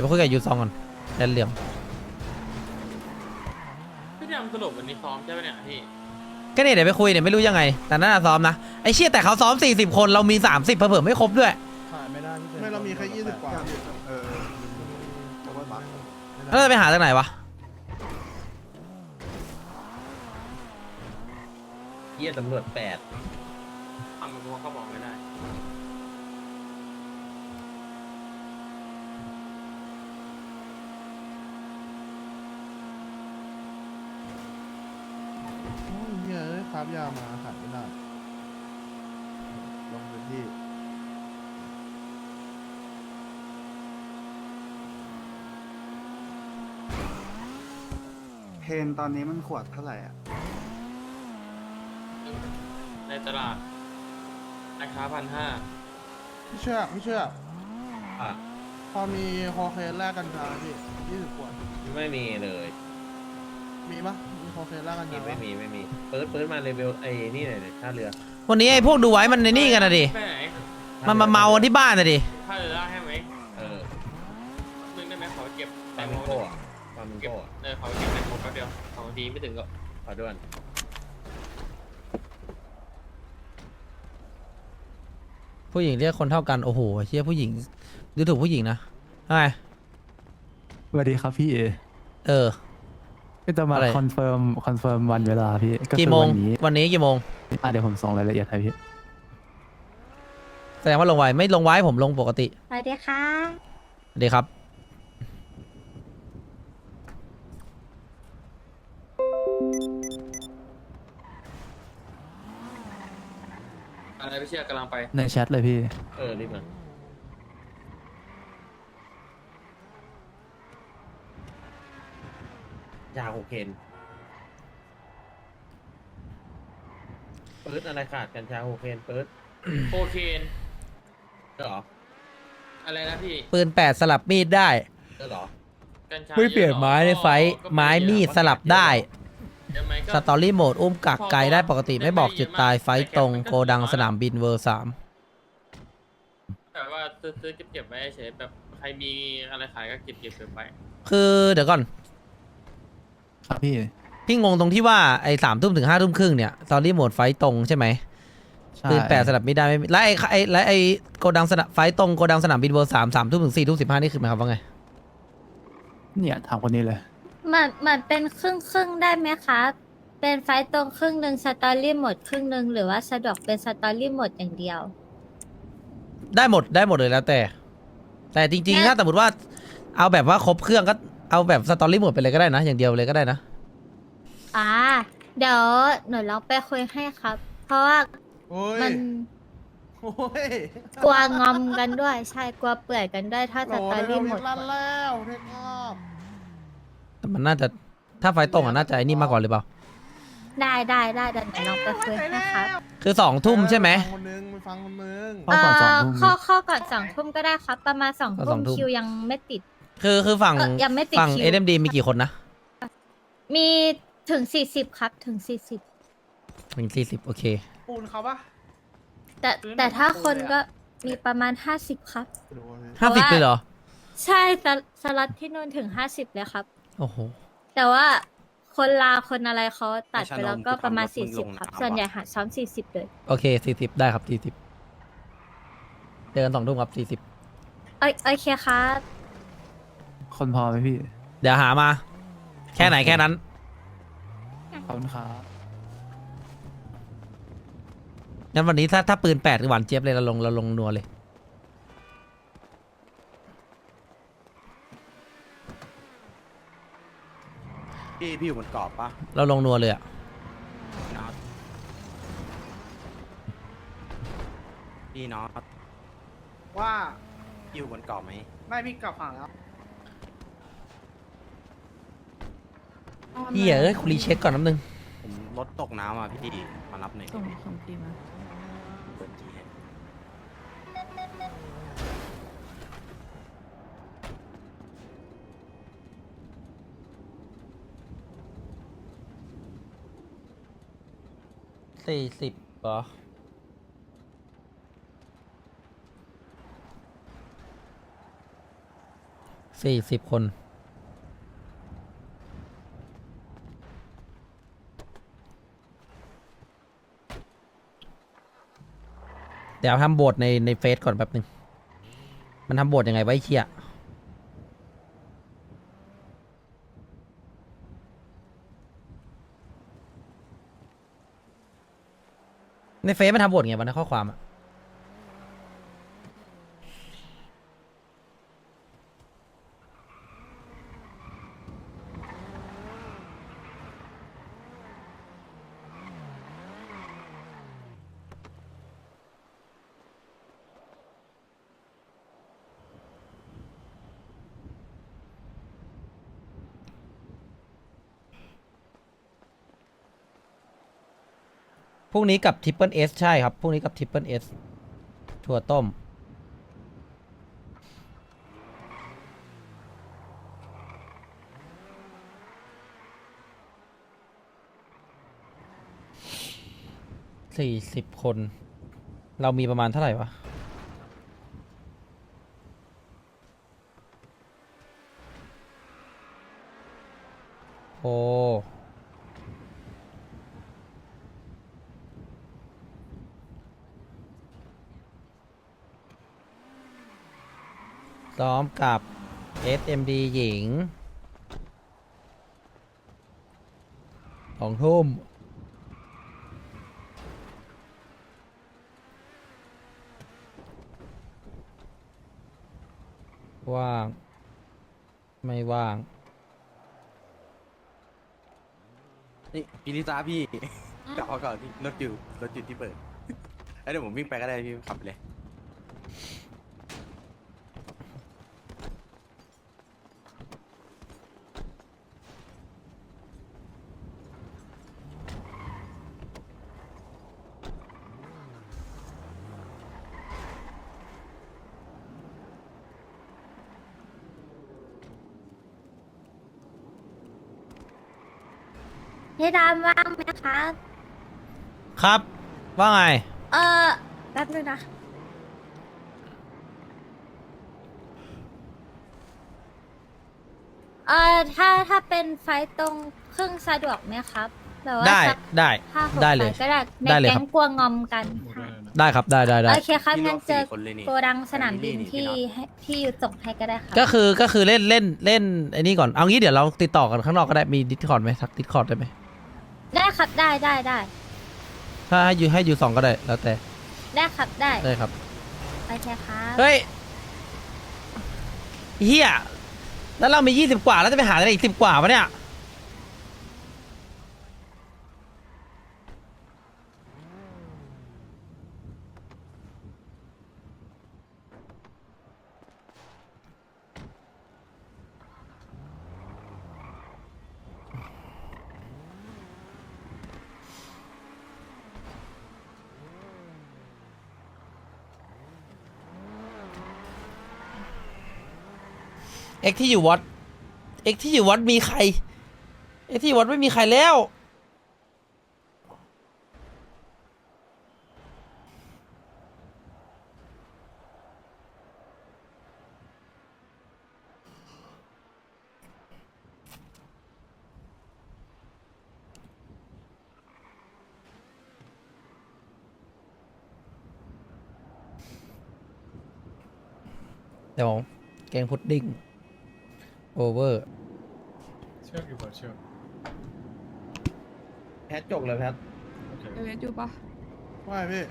ดี๋ยวไปคุยกับยูซองก่อนแดนเหลี่ยมพี่ดำสรุปวันนี้ซ้อมใช่ไหมเนี่ยพี่ก็เนี่ยเดี๋ยวไปคุยเนี่ยไม่รู้ยังไง แต่น่าจะซ้อมนะไอ้เชี่ยแต่เขาซ้อม 40 คนเรามี 30เผื่อๆไม่ครบด้วยไม่เรามีแค่ยี่สิบกว่าพี่เออเพราะว่าบัฟแล้วจะไปหาจากไหนวะเยี่ยตำรวจแปด ฟังกับพวกเขาบอกไม่ได้ โอ้ยเหี้ ยเอ้ยคราบยามาขายไม่ได้ลงพื้นที่เพนตอนนี้มันขวดเท่าไหร่อะ ในตลาดราคาพันห้าพี่เชื่อพี่เชื่ออะพอมีคอเคนแลกกันชาพี่ยี่สิบขวด ไม่มีเลย มีปะมีคอเคนแลกกันมีชาไม่ปะมีไม่มีเปิดเปิดมาเลเวลไอ้นี่หน่อยดิท่าเรือวันนี้ไอ้พวกดูไว้มันในนี่กันนะดิ ไปไหนมันมาเมากันที่บ้านนะดิ ถ้าเรือได้ให้ไหมเออนึงได้ไหมขอเก็บฟาแตงมิโมงโก้อะฟามิงเก็บโก้อะเออขอเก็บแตงโมแป๊บเดียวสองนาทีไม่ถึงก็ขอด่วนผู้หญิงเรียกคนเท่ากัน โอ้โหเชี่ยผู้หญิงดูถูกผู้หญิงนะทำไมสวัสดีครับพี่เอเออ ก็จะมาอะไร คอนเฟิร์มคอนเฟิร์มวันเวลาพี่ก็กี่คือโมง วันนี้วันนี้กี่โมง อะเดี๋ยวผมส่งรายละเอียดให้พี่แสดงว่าลงไว้ไม่ลงไว้ผมลงปกติสวัสดีค่ะสวัสดีครับ อะไรพี่เชื่อกำลังไป ในแชทเลยพี่ เออรีบมา ยาโคเคนเปิดอะไรขาดกัญชาโคเคนเปิดโคเคนเออเหรออะไรนะพี่ปืนแปดสลับมีดได้เออเหรอกัญชาไม่เปลี่ยนไม้ในไฟท์ไม้มีดสลับได้เยอะไหมก็ สตอรี่โหมดอุ้มกักไกลได้ปกติไม่บอกจุดตายไฟท์ตรงโกดังสนามบินเวอร์สามแบบว่าซื้อๆเก็บๆไว้เฉยแบบใครมีอะไรขายก็เก็บเก็บๆไปคือเดี๋ยวก่อน ครับพี่ พี่งงตรงที่ว่าไอ้สามทุ่มถึงห้าทุ่มครึ่งเนี่ยสตอรี่โหมดไฟท์ตรงใช่ไหมใช่ปืนแปดสลับไม่ได้ไม่มีและไอ้ไอ้และไอ้โกดังสนามไฟท์ตรงโกดังสนามบินเวอร์สามสามทุ่มถึงสี่ทุ่มสิบห้านี่คือหมายความว่าไง เนี่ยถามคนนี้เลย เหมือนเหมือนเป็นครึ่งครึ่งๆได้ไหมคะ เป็นไฟต์ตรงครึ่งหนึ่งสตอรี่หมดครึ่งหนึ่งหรือว่าสะดวกเป็นสตอรี่หมดอย่างเดียว ได้หมดได้หมดเลยแล้วแต่ แต่จริงๆงั้นถ้าสมมติว่า เอาแบบว่าครบเครื่องก็ เอาแบบสตอรี่หมดไปเลยก็ได้นะ อย่างเดียวเลยก็ได้นะ อ่าเดี๋ยวหนูลองไปคุยให้ครับ เพราะว่าโอ้ยมันโอ้ยกลัวงอมกันด้วย ใช่กลัวเปื่อยกันด้วยถ้าสตอรี่หมดลั่นแล้วเทคอฟแต่มันน่าจะถ้าไฟตรงอะน่าจะไอ้นี่มากกว่าหรือเปล่า ได้ได้ได้เดี๋ยวหนูลองไปคุยให้ครับคือสองทุ่มใช่ไหม ฟังคนนึงไปฟังคนนึงเข้าก่อนสองทุ่ม เข้าเข้าก่อนสองทุ่มก็ได้ครับ ประมาณสองก็สทุ่อมงทุ่ม คิวยังไม่ติด คือคือฝั่งเอ่อยังไม่ติดฝั่งคิว เอ็มดีมีกี่คนนะมีถึงสี่สิบครับถึงสี่สิบมีสี่สิบโอเค ปูนเขาปะ แต่แต่ถ้าคนก็มีประมาณห้าสิบครับดูว่าพี่ห้าสิบเลยเหรอ ใช่สลสล็อตที่นู่นถึงห้าสิบเลยครับ โอ้โห แต่ว่าคนลาคนอะไรเขาตัดไปแล้วก็ประมาณสี่สิบครับ ส่วนใหญ่หาซ้อมสี่สิบเลยโอเคสี่สิบได้ครับสี่สิบเจอกันสองทุ่มครับสี่สิบ โอโอเคครับ คนพอไหมพี่ เดี๋ยวหามา แค่ไหนแค่นั้น ขอบคุณครับ งั้นวันนี้ถ้าถ้าปืนแปดหวานเจี๊ยบเลยเราลงเราลงนัวเลย พี่พี่อยู่บนเกาะปะเราลงนัวเลยอะน็อตพี่น็อตว่า พี่อยู่บนเกาะไหมไม่พี่กลับฝั่งแล้ว เฮียเอ้ยคุรีเช็คก่อนน้ำนึงผมรถตกน้ำอะพี่มารับหน่อยส่งส่งตีมาเปิดจีให้สี่สิบเหรอสี่สิบคน เดี๋ยวทำโบทในในเฟซก่อนแป๊บหนึ่งมันทำโบทยังไงไวะไอ้เชียในเฟซมันทำโบทไงวะในข้อความอะ พรุ่งนี้กับทริปเปิลเอสใช่ครับพรุ่งนี้กับทริปเปิลเอสถั่วต้ม สี่สิบคน เรามีประมาณเท่าไหร่วะโอ้ ซ้อมกับ SMD หญิงสองทุ่มว่าง ไม่ว่าง นี่พี่ลิซ่าพี่กลับมาก่อนพี่รถอยู่รถอยู่ที่เปิดเอ้ยเดี๋ยวผมวิ่งไปก็ได้พี่ขับไปเลย ดำว่างไหมคะ ครับ ว่าไง เออแป๊บนึงนะ เออถ้าถ้าเป็นไฟล์ตรงครึ่งสะดวกไหมครับแบบว่าได้สักได้ห้าหกได้เลย ไฟล์ก็ได้ในได้เลยแก๊ครังบ กลัวงอมกันค่ะได้ครับได้ได้ได้โอเคครับพี่งั้นเจอรวมสี่คนเลยนี่โกดังสนามบินอันนี้ที่นี่ให้ที่อยู่ส่งให้ก็ได้ครับ ก็คือก็คือเล่นเล่นเล่นไอ้นี่ก่อนเอางี้เดี๋ยวเราติดต่อกันข้างนอกก็ได้มีดิสคอร์ดไหมทักดิสคอร์ดได้ไหม ได้ครับได้ได้ได้ถ้าให้ยูให้ยูสองก็ได้ แล้วแต่ได้ครับได้ได้ครับโอเคครับเฮ้ยเฮียแล้วเรามียี่สิบกว่าแล้วจะไปหาอะไรอีกสิบกว่าวะเนี่ย เอ็กที่อยู่วัดเอ็กที่อยู่วัดมีใครเอ็กที่อยู่วัดไม่มีใครแล้ว เดี๋ยวแกงพุดดิ้ง โอเวอร์เชือกอยู่เปล่าเชือกแพทจกเลยแพทเอเวสอยู่ปะว่าไงพี่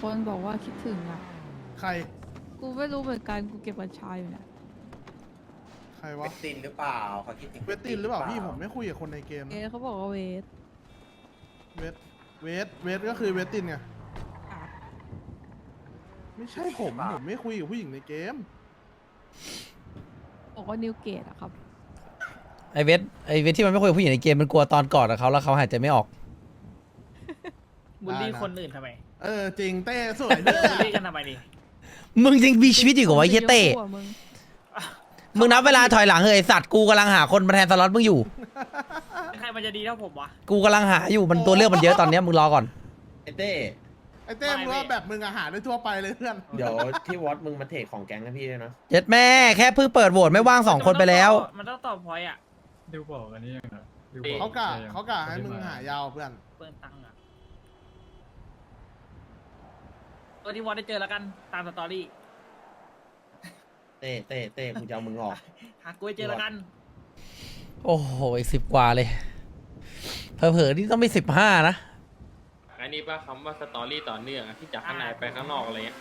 คนบอกว่าคิดถึงอะ ใคร กูไม่รู้เหมือนกันกูเก็บกัญชาอยู่เนี่ยใครเววะทตินหรือเปล่าเขาคิดถึงเวทตินหรือเปล่าพี่ผมไม่คุยกับคนในเกม เอนะเขาบอกว่าเวสเวท เวท เวทก็คือเวทตินไง อะไม่ใช่ผม ผมไม่คุยกับผู้หญิงในเกม บอกว่านิวเกตอะครับ ไอเวทไอเวทที่มันไม่คุยกับผู้หญิงในเกมมันกลัวตอนกอดกับเขาแล้วเขาหายใจไม่ออก บูลลี่คนอื่นทำไมเออจริงเต้สวยด้วยบูลลี่กันทำไมนี่มึงยังมีชีวิตอยู่กับไว้เฮียเต้มึงจะยกหัวมึงมึงนับเวลาถอยหลังเฮ้ยไอ้สัตว์กูกำลังหาคนมาแทนสล็อตมึงอยู่ ใครมันจะดีเท่าผมวะกูกำลังหาอยู่มันตัวเลือกมันเยอะตอนเนี้ยมึงรอก่อนไอเต้ ไอ้เต้มงว่าแบบมึงอาหารได้ทั่วไปเลยเพื่อนเดี๋ยวที่วอตมึงมาเทรดของแก๊งให้พี่ด้วยนะเจ็ดแม่แค่เพิ่งเปิดโหวตไม่ว่างสองคนไปแล้ว มันต้องตอบพอยอะดิวบอกอันนี้ยังไงดิวดีบอกเขากะใช่ยังเขากะให้มึงหายาวเพื่อนเปิดตังค์อะตัวที่วอลได้เจอแล้วกันตามสตอรี่เต้เต้เต้กูจะเอามึงออกหากูให้เจอแล้วกัน โอ้โหอีกสิบกว่าเลยเผลอๆนี่ต้องมีสิบห้านะ อันนี้ป่ะคำว่าสตอรี่ต่อเนื่องอะที่จากข้างในไปข้างนอกอะไรเงี้ย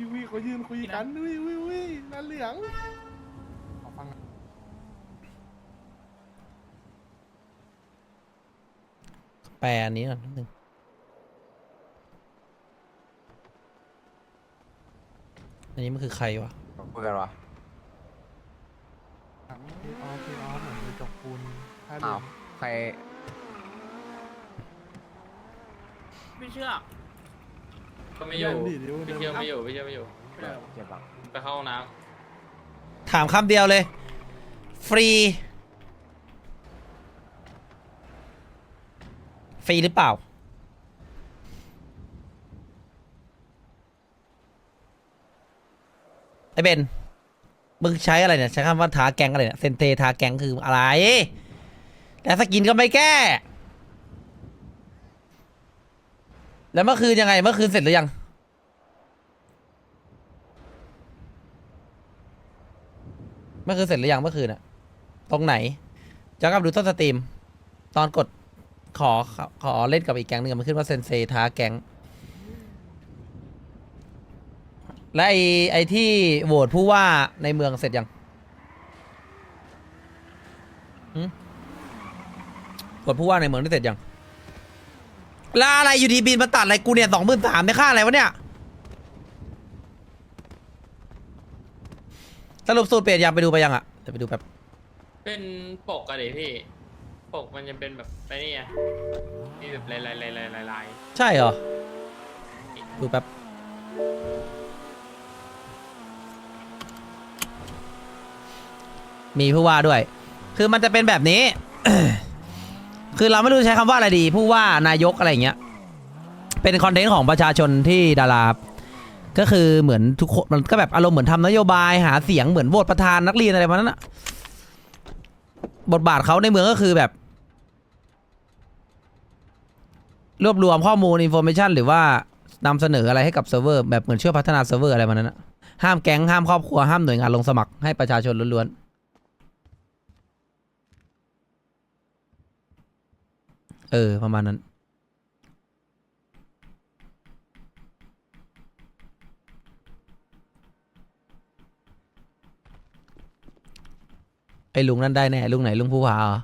วิววิวเขายืนคุยกันวิววิววินั่นเหลืองขอฟังหน่อยแปลอันนี้ก่อนนิดนึงอันนี้มันคือใครวะพูดกันวะพี่ออฟพี่ออฟเหมือนมีจกปูนท่าเรือใคร ไม่เชื่อก็ไม่อยู่เดินดิดิวไม่เดินเชื่อไม่อยู่ไม่เชื่อไม่อยู่เจ็บปะไปเข้าห้องน้ถามคำเดียวเลย ฟรี ฟรีหรือเปล่า ไอเบน มึงใช้อะไรเนี่ย ใช้คำว่าทาแกงอะไรเนี่ย เซนเตทาแกงคืออะไร แล้วสกินก็ไม่แก้ แล้วเมื่อคืนยังไงเมื่อคืนเสร็จหรือยัง เมื่อคืนเสร็จหรือยังเมื่อคืนอะตรงไหนจะกลับดูต้นสตรีม ตอนกดขอขอเล่นกับอีกแก๊งหนึ่งมันขึ้นว่าเซนเซท้าแก๊งและไอไอที่โหวตผู้ว่าในเมืองเสร็จยังโหวตผู้ว่าในเมืองได้เสร็จยัง แลวอะไรอยู่ดีบินมาตัดอะไรกูเนี่ยสองหมื่นสามในค่าอะไรวะเนี่ย สรุปสูตรเปลี่ยนยังไปดูไปยังอะเดี๋ยวไปดูแบบำเป็นปกอะดิพี่ ปกมันจะเป็นแบบไปนี่ไงมีแบบลายลายลายลายลายลายใช่เหรอ ดูแบบมีผู้ว่าด้วย คือมันจะเป็นแบบนี้ คือเราไม่รู้จะใช้คำว่าอะไรดีผู้ว่านายกอะไรอย่างเงี้ยเป็นคอนเทนต์ของประชาชนที่ดาราบก็คือเหมือนทุกคนมันก็แบบอารมณ์เหมือนทำนโยบายหาเสียงเหมือนโหวตประธานนักเรียนอะไรประมาณนั้นอะบทบาทเขาในเมืองก็คือแบบ รวบรวมข้อมูลอินโฟ a t ชันหรือว่านำเสนออะไรให้กับเซิร์ฟเวอร์แบบเหมือนช่วยพัฒนาเซิร์ฟเวอร์อะไรประมาณนั้นอะห้ามแก๊งห้ามครอบครัวห้ามหน่วยงานลงสมัครให้ประชาชนล้วนๆ เออ ประมาณนั้น ไอ้ลุงนั่นได้แน่ลุงไหนลุงผู้ว่าเหรอ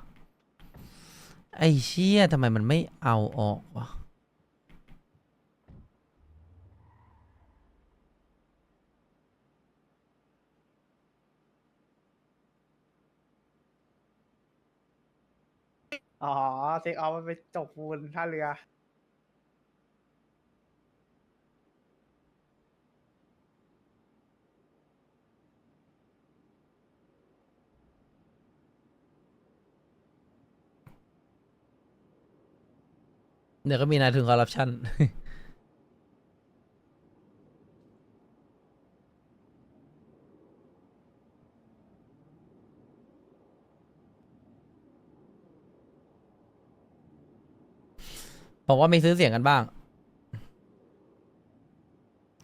ไอ้เชี่ยทำไมมันไม่เอาออกวะ อ๋อเช็คเอาท์มันไปจบปูนท่าเรือ เดี๋ยวก็มีนายทุนคอร์รัปชัน บอกว่ามีซื้อเสียงกันบ้าง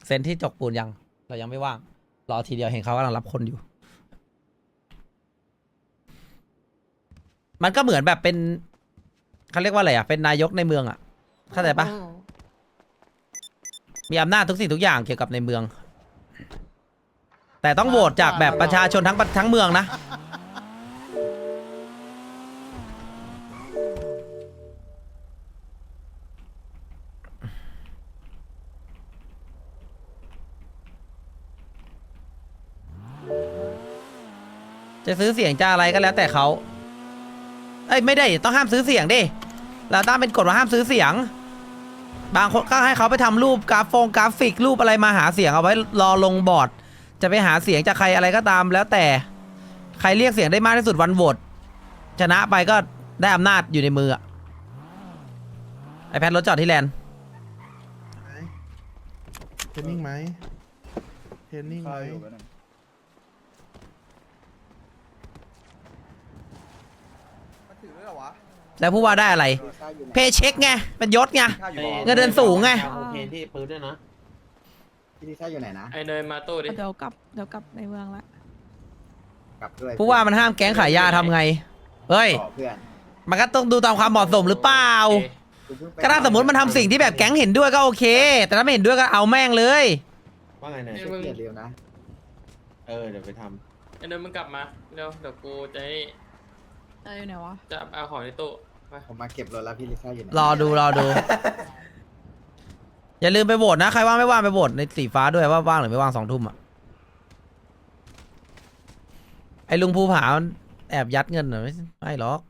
เซ็นที่จกปูนยัง เรายังไม่ว่าง รอทีเดียวเห็นเขากำลังรับคนอยู่ มันก็เหมือนแบบเป็นเขาเรียกว่าอะไรอะ เป็นนายกในเมืองอะ เข้าใจปะ มีอำนาจทุกสิ่งทุกอย่างเกี่ยวกับในเมือง แต่ต้องโหวตจากแบบประชาชนทั้งประทั้งเมืองนะ จะซื้อเสียงจะอะไรก็แล้วแต่เขาเอ้ยไม่ได้ต้องห้ามซื้อเสียงดิเราตั้งเป็นกฎว่าห้ามซื้อเสียง บางคนก็ให้เขาไปทำรูปกราฟงกราฟิกรูปอะไรมาหาเสียงเอาไว้รอลงบอร์ด จะไปหาเสียงจากใครอะไรก็ตาม แล้วแต่ใครเรียกเสียงได้มากที่สุดวันโหวตชนะไปก็ได้อำนาจอยู่ในมืออะไอแพทรถจอดที่แลนเทนนิ่งไหมเทนนิ่งไหม มันถือด้วยเหรอวะ แล้วผู้ว่าได้อะไร เพย์เช็คไงเป็นยศไง เงินเดือนสูงไง โอเคที่ปืนด้วยนะพี่ลิซ่าอยู่ไหนนะ ไอเนยมาตู้ดิ เดี๋ยวกลับเดี๋ยวกลับในเมืองละกลับด้วยผู้ว่ามันห้ามแก๊งขายยาทำไง เฮ้ย ขอเพื่อนมันก็ต้องดูตามความเหมาะสมหรือเปล่าโอเคกูเพิ่งไปก็ถ้าสมมติมันทำสิ่งที่แบบแก๊งเห็นด้วยก็โอเค แต่ถ้าไม่เห็นด้วยก็เอาแม่งเลย ว่าไงเนี่ยเช็คเกียรติเร็วนะ เออเดี๋ยวไปทไอเนยมึงกลับมา เร็ว เดี๋ยวกูจะให้ อะไรอยู่ไหนวะ จะเอาของในตู้ไปผมมาเก็บรถแล้วพี่ลิซ่าอยู่ไหนรอดูรอดู อย่าลืมไปโหวตนะ ใครว่างไม่ว่างไปโหวตในสีฟ้าด้วยว่าว่างหรือไม่ว่างสองทุ่มอะไอ้ลุงภูผามันแอบยัดเงินเหรอไม่ไม่หรอก